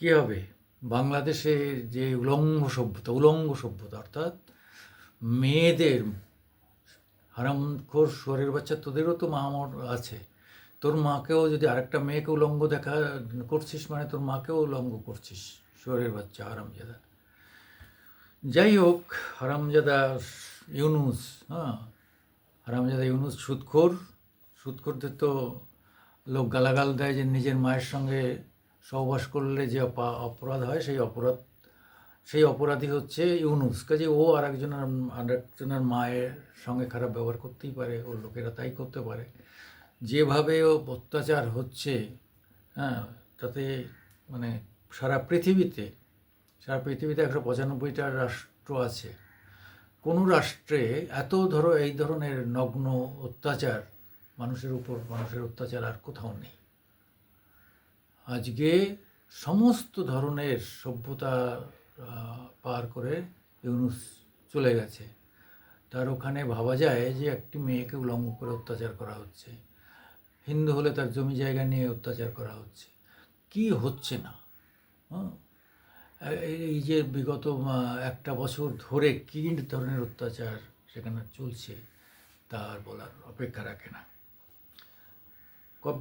কী হবে? বাংলাদেশে যে উলঙ্গ সভ্যতা উলঙ্গ সভ্যতা, অর্থাৎ মেয়েদের, হারামখোর শরীর বাচ্চা তোদেরও তো মামর আছে। তোর মাকেও যদি আরেকটা মেয়েকে উলঙ্গ দেখা করছিস মানে তোর মাকেও উলঙ্গ করছিস শরীর বাচ্চা হারামজাদা। যাই হোক, হারামজাদা ইউনুস হ্যাঁ হারামজাদা ইউনুস সুদখোর সুদখোরদের তো লোক গালাগাল দেয় যে নিজের মায়ের সঙ্গে সহবাস করলে যে অপা- অপরাধ হয়, সেই অপরাধ, সেই অপরাধী হচ্ছে ইউনুস। কাজে ও আর একজনের আর একজনের মায়ের সঙ্গে খারাপ ব্যবহার করতেই পারে ওর লোকেরা তাই করতে পারে। যেভাবে ও অত্যাচার হচ্ছে হ্যাঁ তাতে মানে সারা পৃথিবীতে সারা পৃথিবীতে একশো পঁচানব্বইটা রাষ্ট্র আছে। কোনো রাষ্ট্রে এত ধরো, এই ধরনের নগ্ন অত্যাচার, মানুষের উপর, মানুষের অত্যাচার আর কোথাও নেই। আজকে সমস্ত ধরনের সভ্যতা পার করে ইউনুস চলে গেছে। তার ওখানে ভাবা যায় যে একটি মেয়েকে উলঙ্গ করে অত্যাচার করা হচ্ছে। হিন্দু হলে তার জমি জায়গা নিয়ে অত্যাচার করা হচ্ছে। কি হচ্ছে না? এই- যে বিগত একটা বছর ধরে কী ধরনের অত্যাচার সেখানে চলছে, তার বলার অপেক্ষা রাখে না।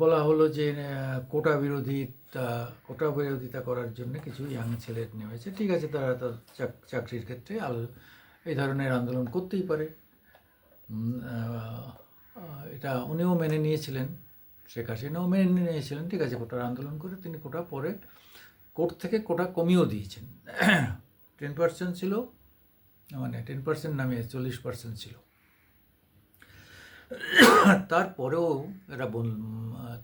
বলা হলো যে কোটা বিরোধিতা কোটা বিরোধিতা করার জন্য কিছু ইয়াং ছেলে নেমেছে। ঠিক আছে, তারা তার চাকরির ক্ষেত্রে আল, এই ধরনের আন্দোলন করতেই পারে। এটা উনিও মেনে নিয়েছিলেন, শেখ হাসিনাও মেনে নিয়েছিলেন। ঠিক আছে, কোটার আন্দোলন করে তিনি কোটা পরে কোর্ট থেকে কোটা কমিয়েও দিয়েছেন। টেন পার্সেন্ট ছিল মানে টেন পার্সেন্ট নামিয়ে চল্লিশ পার্সেন্ট ছিল। তারপরেও এরা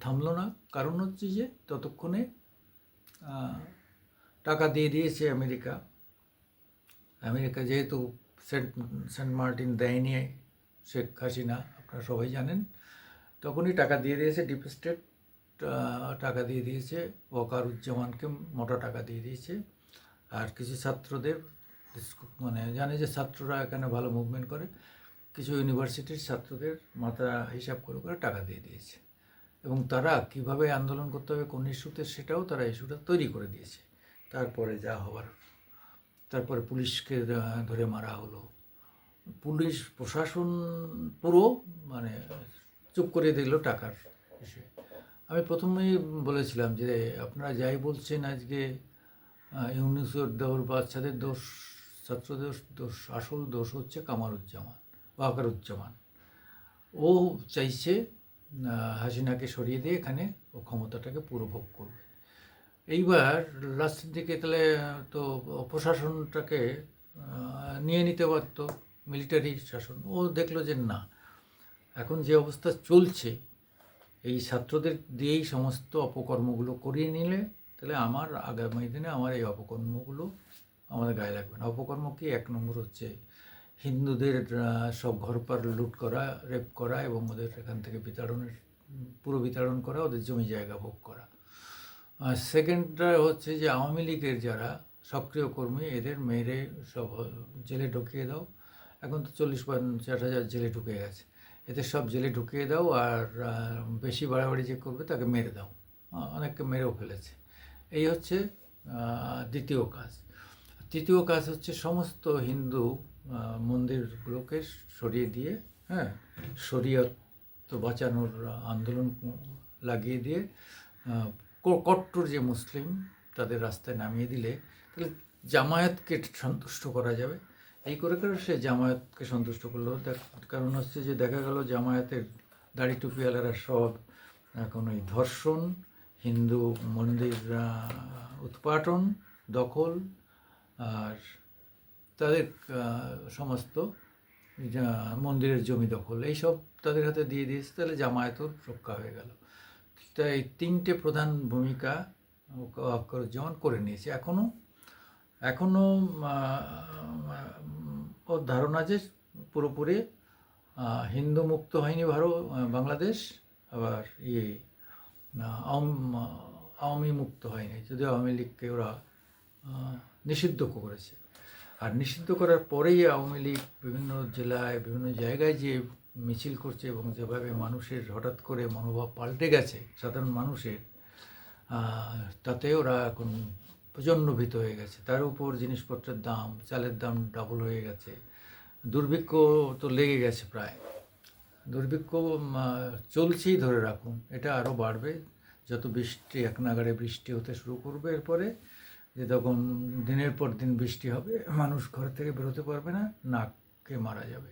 থামলো না। কারণ হচ্ছে যে ততক্ষণে টাকা দিয়ে দিয়েছে আমেরিকা। আমেরিকা যেহেতু সেন্ট সেন্ট মার্টিন দেয়নি শেখ হাসিনা, আপনারা সবাই জানেন, তখনই টাকা দিয়ে দিয়েছে ডিপ স্টেট টাকা দিয়ে দিয়েছে ওয়াকারুজ্জামানকে, মোটা টাকা দিয়ে দিয়েছে। আর কিছু ছাত্রদের মানে জানে যে ছাত্ররা এখানে ভালো মুভমেন্ট করে। কিছু ইউনিভার্সিটির ছাত্রদের মাথা হিসাব করে করে টাকা দিয়ে দিয়েছে। এবং তারা কীভাবে আন্দোলন করতে হবে, কোন ইস্যুতে, সেটাও তারা ইস্যুটা তৈরি করে দিয়েছে। তারপরে যা হওয়ার তারপরে পুলিশকে ধরে মারা হলো। পুলিশ, প্রশাসন পুরো মানে চুপ করে দিল টাকার বিষয়ে আমি প্রথমেই বলেছিলাম যে, আপনারা যাই বলছেন আজকে ইউনিসের দোষ, বাচ্চাদের দোষ, ছাত্রদের দোষ, আসল দোষ হচ্ছে কামারুজ্জামান। ওয়াকারুজ্জামান ও চাইছে হাসিনাকে সরিয়ে দিয়ে এখানে ও ক্ষমতাটাকে পুরো ভোগ করবে। এইবার লাস্টের দিকে তাহলে, তো প্রশাসনটাকে নিয়ে নিতে পারতো মিলিটারি শাসন। ও দেখল যে না, এখন যে অবস্থা চলছে, এই ছাত্রদের দিয়েই সমস্ত অপকর্মগুলো করিয়ে নিলে, তাহলে আমার আগামী দিনে আমার এই অপকর্মগুলো আমাদের গায়ে লাগবে না। অপকর্ম কি? এক নম্বর হচ্ছে হিন্দুদের সব ঘরপার লুট করা, রেপ করা এবং ওদের এখান থেকে বিতাড়নের, পুরো বিতাড়ন করা, ওদের জমি জায়গা ভোগ করা। আর সেকেন্ডটা হচ্ছে যে আওয়ামী লীগের যারা সক্রিয় কর্মী, এদের মেরে সব জেলে ঢুকিয়ে দাও। এখন তো চল্লিশ পঞ্চাশ হাজার জেলে ঢুকে গেছে। এদের সব জেলে ঢুকিয়ে দাও আর বেশি বাড়াবাড়ি যে করবে তাকে মেরে দাও। অনেককে মেরেও ফেলেছে। এই হচ্ছে দ্বিতীয় কাজ। তৃতীয় কাজ হচ্ছে সমস্ত হিন্দু মন্দিরগুলোকে সরিয়ে দিয়ে হ্যাঁ শরীয়ত বাঁচানোর আন্দোলন লাগিয়ে দিয়ে কট্টর যে মুসলিম তাদের রাস্তায় নামিয়ে দিলে তাহলে জামায়াতকে সন্তুষ্ট করা যাবে। এই করে করে সে জামায়াতকে সন্তুষ্ট করল। কারণ হচ্ছে যে দেখা গেল জামায়াতের দাড়ি টুপিওয়ালারা সব এখন ওই ধর্ষণ, হিন্দু মন্দির উৎপাটন, দখল, আর তাদের সমস্ত মন্দিরের জমি দখল, এইসব তাদের হাতে দিয়ে দিয়েছে, তাহলে জামায়াতও রক্ষা হয়ে গেল। তাই এই তিনটে প্রধান ভূমিকা অক্ষরুজ্জামান করে নিয়েছে এখনও এখনও ওর ধারণা যে পুরোপুরি হিন্দু মুক্ত হয়নি ভারত বাংলাদেশ, আবার ইয়ে আওয়ামী মুক্ত হয়নি, যদিও আওয়ামী লীগকে ওরা নিষিদ্ধ করেছে। আর নিষিদ্ধ করার পরেই আওয়ামী লীগ বিভিন্ন জেলায়, বিভিন্ন জায়গায় যে মিছিল করছে এবং যেভাবে মানুষের হঠাৎ করে মনোভাব পাল্টে গেছে, সাধারণ মানুষের তাতে ওরা এখন প্রচণ্ড ভীত হয়ে গেছে। তার উপর জিনিসপত্রের দাম, চালের দাম ডাবল হয়ে গেছে। দুর্ভিক্ষ তো লেগে গেছে প্রায়। দুর্ভিক্ষ চলছেই ধরে রাখুন। এটা আরও বাড়বে। যত বৃষ্টি এক নাগাড়ে বৃষ্টি হতে শুরু করবে এরপরে যে তখন দিনের পর দিন বৃষ্টি হবে, মানুষ ঘর থেকে বেরোতে পারবে না নাককে মারা যাবে।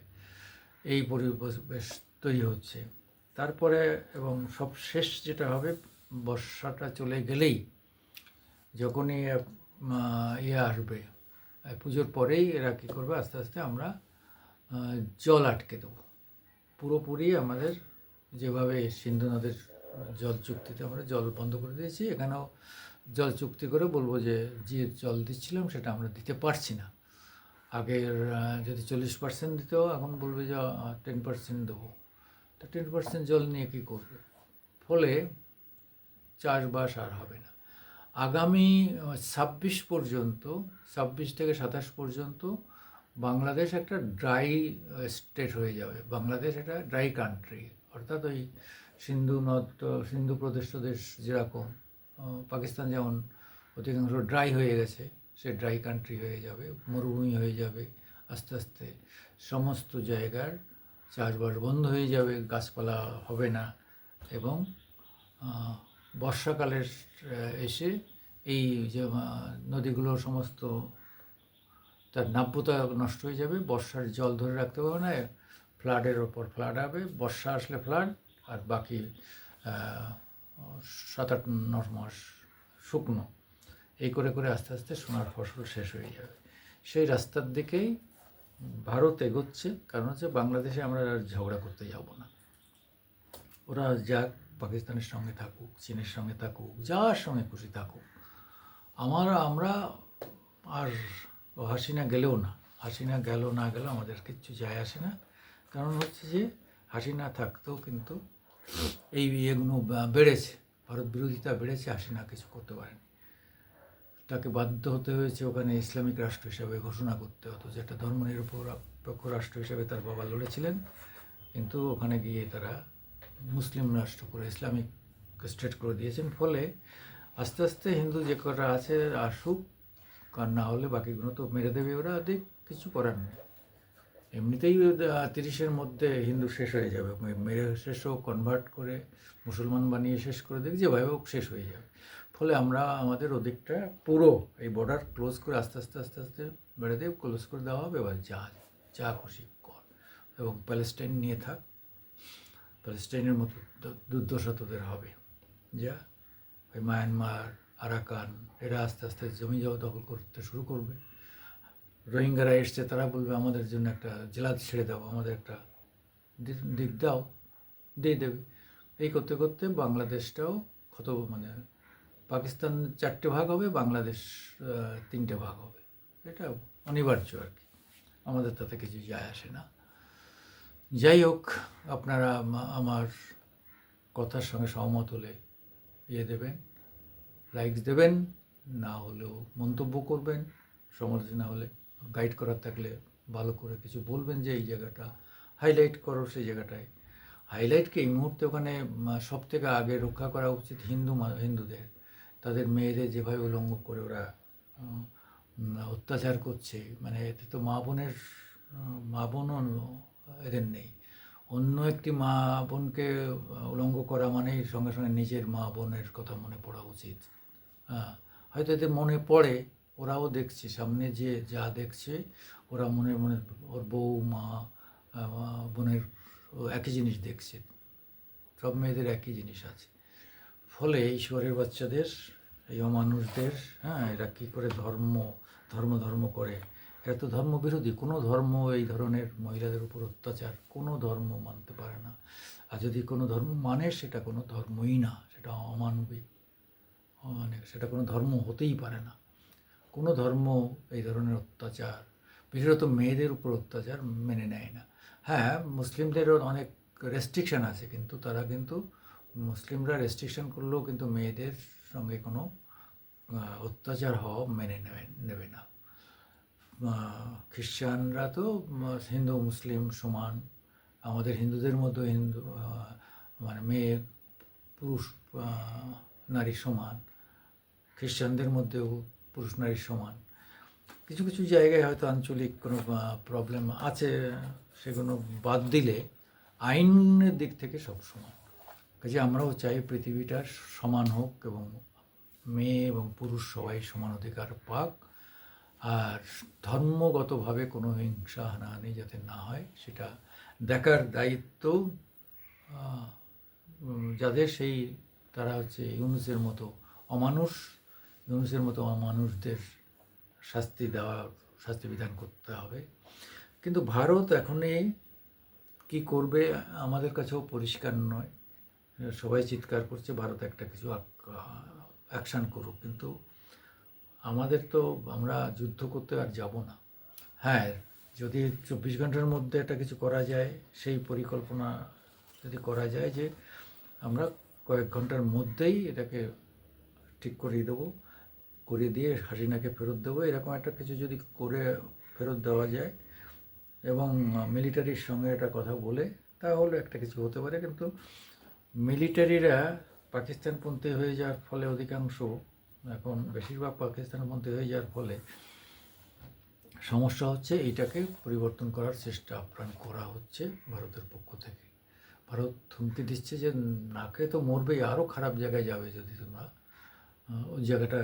এই পরিবেশ তৈরি হচ্ছে। তারপরে এবং সব শেষ যেটা হবে, বর্ষাটা চলে গেলেই যখনই ইয়ে আসবে পুজোর পরেই এরা কী করবে? আস্তে আস্তে আমরা জল আটকে দেবো। পুরোপুরি আমাদের যেভাবে সিন্ধু নদের জল চুক্তিতে আমরা জল বন্ধ করে দিয়েছি, এখানেও জল চুক্তি করে বলব যে যে জল দিচ্ছিলাম সেটা আমরা দিতে পারছি না। আগের যদি চল্লিশ পার্সেন্ট দিত, এখন বলবে যে টেন পার্সেন্ট দেবো। তো টেন পার্সেন্ট জল নিয়ে কী করবে? ফলে চাষবাস আর হবে না। আগামী ছাব্বিশ পর্যন্ত, ছাব্বিশ থেকে সাতাশ পর্যন্ত বাংলাদেশ একটা ড্রাই স্টেট হয়ে যাবে। বাংলাদেশ একটা ড্রাই কান্ট্রি অর্থাৎ ওই সিন্ধু নদ, সিন্ধু প্রদেশ প্রদেশ যেরকম পাকিস্তান যেমন অধিকাংশ ড্রাই হয়ে গেছে সে ড্রাই কান্ট্রি হয়ে যাবে মরুভূমি হয়ে যাবে আস্তে আস্তে সমস্ত জায়গার চাষবাস বন্ধ হয়ে যাবে গাছপালা হবে না এবং বর্ষাকালের এসে এই যে আহ, নদীগুলোর সমস্ত তার নাব্যতা নষ্ট হয়ে যাবে বর্ষার জল ধরে রাখতে পারবে না ফ্লাডের ওপর ফ্লাড হবে বর্ষা আসলে ফ্লাড আর বাকি সাত আট ন মাস শুকনো। এই করে করে আস্তে আস্তে সোনার ফসল শেষ হয়ে যাবে। সেই রাস্তার দিকেই ভারত এগোচ্ছে। কারণ হচ্ছে বাংলাদেশে আমরা আর ঝগড়া করতে যাব না। ওরা যাক, পাকিস্তানের সঙ্গে থাকুক, চীনের সঙ্গে থাকুক, যার সঙ্গে খুশি থাকুক। আমার, আমরা আর হাসিনা গেলেও না। হাসিনা গেল না গেল আমাদের কিচ্ছু যায় আসে না। কারণ হচ্ছে যে হাসিনা থাকতেও কিন্তু এই ইয়েগুলো বেড়েছে। ভারত বিরোধিতা বেড়েছে হাসিনা কিছু করতে পারেনি। তাকে বাধ্য হতে হয়েছে ওখানে ইসলামিক রাষ্ট্র হিসাবে ঘোষণা করতে হতো যেটা ধর্মনিরপেক্ষ রাষ্ট্র হিসাবে তার বাবা লড়েছিলেন। কিন্তু ওখানে গিয়ে তারা মুসলিম রাষ্ট্র করে ইসলামিক স্টেট করে দিয়েছেন। ফলে আস্তে আস্তে হিন্দু যে কটা আছে, আসুক, আর না হলে বাকিগুলো তো মেরে দেবে ওরা দেখ কিছু করার নেই। এমনিতেই তিরিশের মধ্যে হিন্দু শেষ হয়ে যাবে। মেরে শেষ হোক কনভার্ট করে মুসলমান বানিয়ে শেষ করে দেখ যেভাবে হোক শেষ হয়ে যাবে। ফলে আমরা, আমাদের ওদিকটা পুরো এই বর্ডার ক্লোজ করে আস্তে আস্তে আস্তে আস্তে বেড়ে দিয়ে ক্লোজ করে দেওয়া হবে, এবার যা যা খুশি কর। এবং প্যালেস্টাইন নিয়ে থাক। প্যালেস্টাইনের মতো দুর্দশা তোদের হবে। যা, ওই মায়ানমার আরাকান এরা আস্তে আস্তে জমি জমা দখল করতে শুরু করবে। রোহিঙ্গারা এসছে, তারা বলবে, আমাদের জন্য একটা জেলা ছেড়ে দাও, আমাদের একটা দিক দাও, দিয়ে দেবে। এই করতে করতে বাংলাদেশটাও কত মানে পাকিস্তান চারটে ভাগ হবে, বাংলাদেশ তিনটে ভাগ হবে। এটা অনিবার্য আর কি। আমাদের তাতে কিছু যায় আসে না। যাই হোক, আপনারা আমার কথার সঙ্গে সহমত হলে ইয়ে দেবেন লাইকস দেবেন, না হলেও মন্তব্য করবেন, সমালোচনা হলে গাইড করার থাকলে ভালো করে কিছু বলবেন যে এই জায়গাটা হাইলাইট করো সেই জায়গাটায়। হাইলাইটকে এই মুহূর্তে ওখানে সব থেকে আগে রক্ষা করা উচিত হিন্দু হিন্দুদের। তাদের মেয়েদের যেভাবে উলঙ্গ করে ওরা অত্যাচার করছে মানে এতে তো মা বোনের, মা বোনও এদের নেই। অন্য একটি মা বোনকে উলঙ্গ করা মানেই সঙ্গে সঙ্গে নিজের মা বোনের কথা মনে পড়া উচিত। হ্যাঁ হয়তো এদের মনে পড়ে ওরাও দেখছে, সামনে যে যা দেখছে, ওরা মনে মনে ওর বউ, মা বোনের একই জিনিস দেখছে। সব মেয়েদের একই জিনিস আছে। ফলে ঈশ্বরের বাচ্চাদের, এই অমানুষদের হ্যাঁ এরা কী করে ধর্ম ধর্ম ধর্ম করে? এরা তো ধর্ম বিরোধী কোনো ধর্ম এই ধরনের মহিলাদের উপর অত্যাচার কোনো ধর্ম মানতে পারে না। আর যদি কোনো ধর্ম মানে সেটা কোনো ধর্মই না। সেটা অমানবিক। মানে সেটা কোনো ধর্ম হতেই পারে না। কোনো ধর্ম এই ধরনের অত্যাচার, বিশেষত মেয়েদের উপর অত্যাচার মেনে নেয় না। হ্যাঁ মুসলিমদেরও অনেক রেস্ট্রিকশন আছে, কিন্তু তারা কিন্তু মুসলিমরা রেস্ট্রিকশন করলেও কিন্তু মেয়েদের সঙ্গে কোনো অত্যাচার হওয়া মেনে নেবে নেবে না। খ্রিস্টানরা তো হিন্দু, মুসলিম সমান। আমাদের হিন্দুদের মধ্যে হিন্দু মানে মেয়ে, পুরুষ নারী সমান। খ্রিস্টানদের মধ্যেও পুরুষ নারীর সমান। কিছু কিছু জায়গায় হয়তো আঞ্চলিক কোনো প্রবলেম আছে, সেগুলো বাদ দিলে আইনের দিক থেকে সব সমান। কাজে আমরাও চাই পৃথিবীটা সমান হোক এবং মেয়ে এবং পুরুষ সবাই সমান অধিকার পাক। আর ধর্মগতভাবে কোনো হিংসা হানাহানি যাতে না হয়, সেটা দেখার দায়িত্ব যাদের সেই তারা হচ্ছে ইউনুসের মতো অমানুষ। ইউনুসের মতো মানুষদের শাস্তি দেওয়া, শাস্তি বিধান করতে হবে। কিন্তু ভারত এখনই কি করবে আমাদের কাছেও পরিষ্কার নয়। সবাই চিৎকার করছে, ভারত একটা কিছু অ্যাকশান করুক। কিন্তু আমাদের তো আমরা যুদ্ধ করতে আর যাব না। হ্যাঁ যদি চব্বিশ ঘণ্টার মধ্যে একটা কিছু করা যায়, সেই পরিকল্পনা যদি করা যায় যে আমরা কয়েক ঘণ্টার মধ্যেই এটাকে ঠিক করিয়ে দেবো। করিয়ে দিয়ে হাসিনাকে ফেরত দেবো, এরকম একটা কিছু যদি করে ফেরত দেওয়া যায় এবং মিলিটারির সঙ্গে একটা কথা বলে, তাহলে একটা কিছু হতে পারে। কিন্তু মিলিটারিরা পাকিস্তানপন্থী হয়ে যাওয়ার ফলে অধিকাংশ, এখন বেশিরভাগ পাকিস্তানপন্থী হয়ে যাওয়ার ফলে সমস্যা হচ্ছে এইটাকে পরিবর্তন করার চেষ্টা আপ্রাণ করা হচ্ছে ভারতের পক্ষ থেকে। ভারত হুমকি দিচ্ছে যে নাকে তো মরবেই, আরও খারাপ জায়গায় যাবে যদি তোমরা ওই জায়গাটা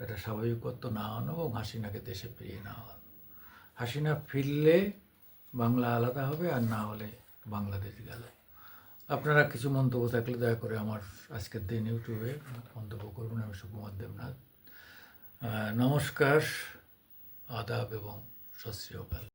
একটা স্বাভাবিকত্ব না আনো এবং হাসিনাকে দেশে ফিরিয়ে না হাসিনা ফিরলে বাংলা আলাদা হবে আর না হলে বাংলাদেশ গেল। আপনারা কিছু মন্তব্য থাকলে দয়া করে আমার আজকের দিন ইউটিউবে মন্তব্য করবেন আমি সুকুমার দেবনাথ। নমস্কার, আদাব এবং সশ্রীকাল